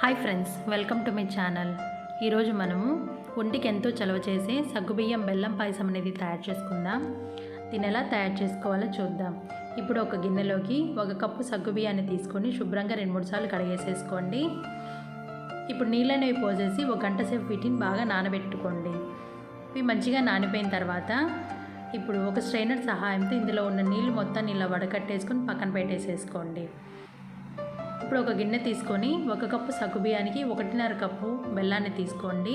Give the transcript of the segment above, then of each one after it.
Hi friends welcome to my channel. ఈరోజు మనము ఒంటికి ఎంతో చలవ చేసే సగ్గుబియ్యం బెల్లం పాయసం అనేది తయారు చేసుకుందాం. దీన్ని ఎలా తయారు చేసుకోవాలో చూద్దాం. ఇప్పుడు ఒక గిన్నెలోకి ఒక కప్పు సగ్గుబియ్యాన్ని తీసుకొని శుభ్రంగా రెండు మూడు సార్లు కడిగేసేసుకోండి. ఇప్పుడు నీళ్ళనేవి పోసేసి ఒక గంట సేపు వీటిని బాగా నానబెట్టుకోండి. ఇవి మంచిగా నానిపోయిన తర్వాత ఇప్పుడు ఒక స్ట్రైనర్ సహాయంతో ఇందులో ఉన్న నీళ్ళు మొత్తాన్ని ఇలా వడకట్టేసుకొని పక్కన పెట్టేసేసుకోండి. ఇప్పుడు ఒక గిన్నె తీసుకొని ఒక కప్పు సగ్గుబియ్యానికి ఒకటిన్నర కప్పు బెల్లాన్ని తీసుకోండి.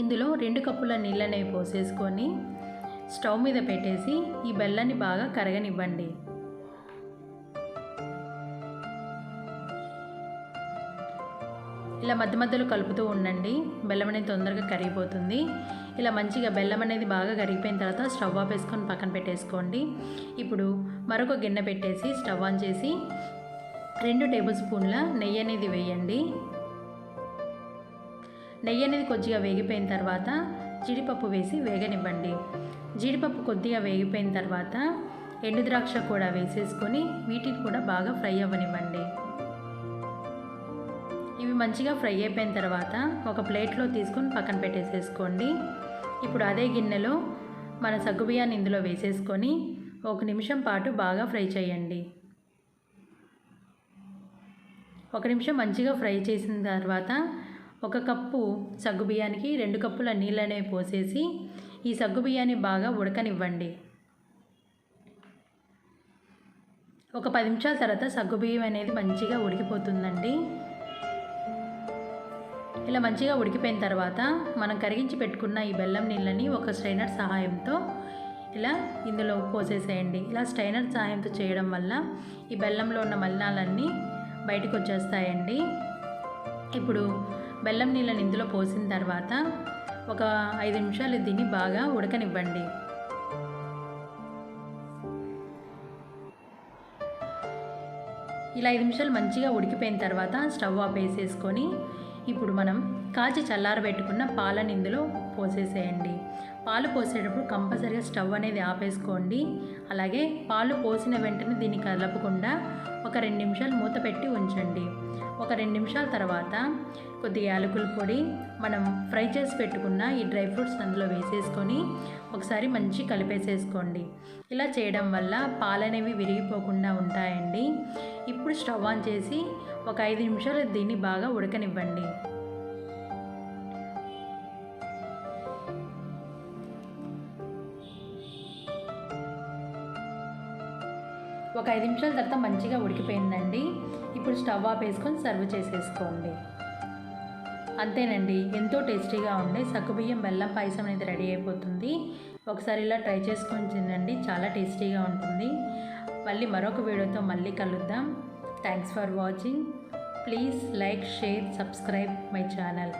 ఇందులో రెండు కప్పుల నీళ్ళనేవి పోసేసుకొని స్టవ్ మీద పెట్టేసి ఈ బెల్లాన్ని బాగా కరగనివ్వండి. ఇలా మధ్య మధ్యలో కలుపుతూ ఉండండి. బెల్లం అనేది తొందరగా కరిగిపోతుంది. ఇలా మంచిగా బెల్లం అనేది బాగా కరిగిపోయిన తర్వాత స్టవ్ ఆఫ్ వేసుకొని పక్కన పెట్టేసుకోండి. ఇప్పుడు మరొక గిన్నె పెట్టేసి స్టవ్ ఆన్ చేసి రెండు టేబుల్ స్పూన్ల నెయ్యి అనేది వేయండి. నెయ్యి అనేది కొద్దిగా వేగిపోయిన తర్వాత జీడిపప్పు వేసి వేగనివ్వండి. జీడిపప్పు కొద్దిగా వేగిపోయిన తర్వాత ఎండు ద్రాక్ష కూడా వేసేసుకొని వీటిని కూడా బాగా ఫ్రై అవ్వనివ్వండి. ఇవి మంచిగా ఫ్రై అయిపోయిన తర్వాత ఒక ప్లేట్లో తీసుకొని పక్కన పెట్టేసేసుకోండి. ఇప్పుడు అదే గిన్నెలో మన సగ్గుబియ్యాన్ని ఇందులో వేసేసుకొని ఒక నిమిషం పాటు బాగా ఫ్రై చేయండి. ఒక నిమిషం మంచిగా ఫ్రై చేసిన తర్వాత ఒక కప్పు సగ్గుబియ్యానికి రెండు కప్పుల నీళ్ళనే పోసేసి ఈ సగ్గుబియ్యాన్ని బాగా ఉడకనివ్వండి. ఒక పది నిమిషాల తర్వాత సగ్గుబియ్యం అనేది మంచిగా ఉడికిపోతుందండి. ఇలా మంచిగా ఉడికిపోయిన తర్వాత మనం కరిగించి పెట్టుకున్న ఈ బెల్లం నీళ్ళని ఒక స్ట్రైనర్ సహాయంతో ఇలా ఇందులో పోసేసేయండి. ఇలా స్ట్రైనర్ సహాయంతో చేయడం వల్ల ఈ బెల్లంలో ఉన్న మలినాలన్నీ బయటకు వచ్చేస్తాయండి ఇప్పుడు బెల్లం నీళ్ళని ఇందులో పోసిన తర్వాత ఒక ఐదు నిమిషాలు దీన్ని బాగా ఉడకనివ్వండి. ఇలా ఐదు నిమిషాలు మంచిగా ఉడికిపోయిన తర్వాత స్టవ్ ఆఫ్ వేసేసుకొని ఇప్పుడు మనం కాచి చల్లారబెట్టుకున్న పాలను ఇందులో పోసేసేయండి. పాలు పోసేటప్పుడు కంపల్సరీగా స్టవ్ అనేది ఆపేసుకోండి. అలాగే పాలు పోసిన వెంటనే దీన్ని కలపకుండా ఒక రెండు నిమిషాలు మూత పెట్టి ఉంచండి. ఒక రెండు నిమిషాల తర్వాత కొద్దిగా యాలకుల పొడి మనం ఫ్రై చేసి పెట్టుకున్న ఈ డ్రై ఫ్రూట్స్ అందులో వేసేసుకొని ఒకసారి మంచి కలిపేసేసుకోండి. ఇలా చేయడం వల్ల పాలనేవి విరిగిపోకుండా ఉంటాయండి. ఇప్పుడు స్టవ్ ఆన్ చేసి ఒక ఐదు నిమిషాలు దీన్ని బాగా ఉడకనివ్వండి. ఒక ఐదు నిమిషాల తర్వాత మంచిగా ఉడికిపోయిందండి. ఇప్పుడు స్టవ్ ఆఫ్ వేసుకొని సర్వ్ చేసేసుకోండి. అంతేనండి ఎంతో టేస్టీగా ఉండే సగ్గుబియ్యం బెల్లం పాయసం అనేది రెడీ అయిపోతుంది. ఒకసారి ఇలా ట్రై చేసుకొని తినండి చాలా టేస్టీగా ఉంటుంది. మళ్ళీ మరొక వీడియోతో మళ్ళీ కలుద్దాం. Thanks for watching please like share subscribe my channel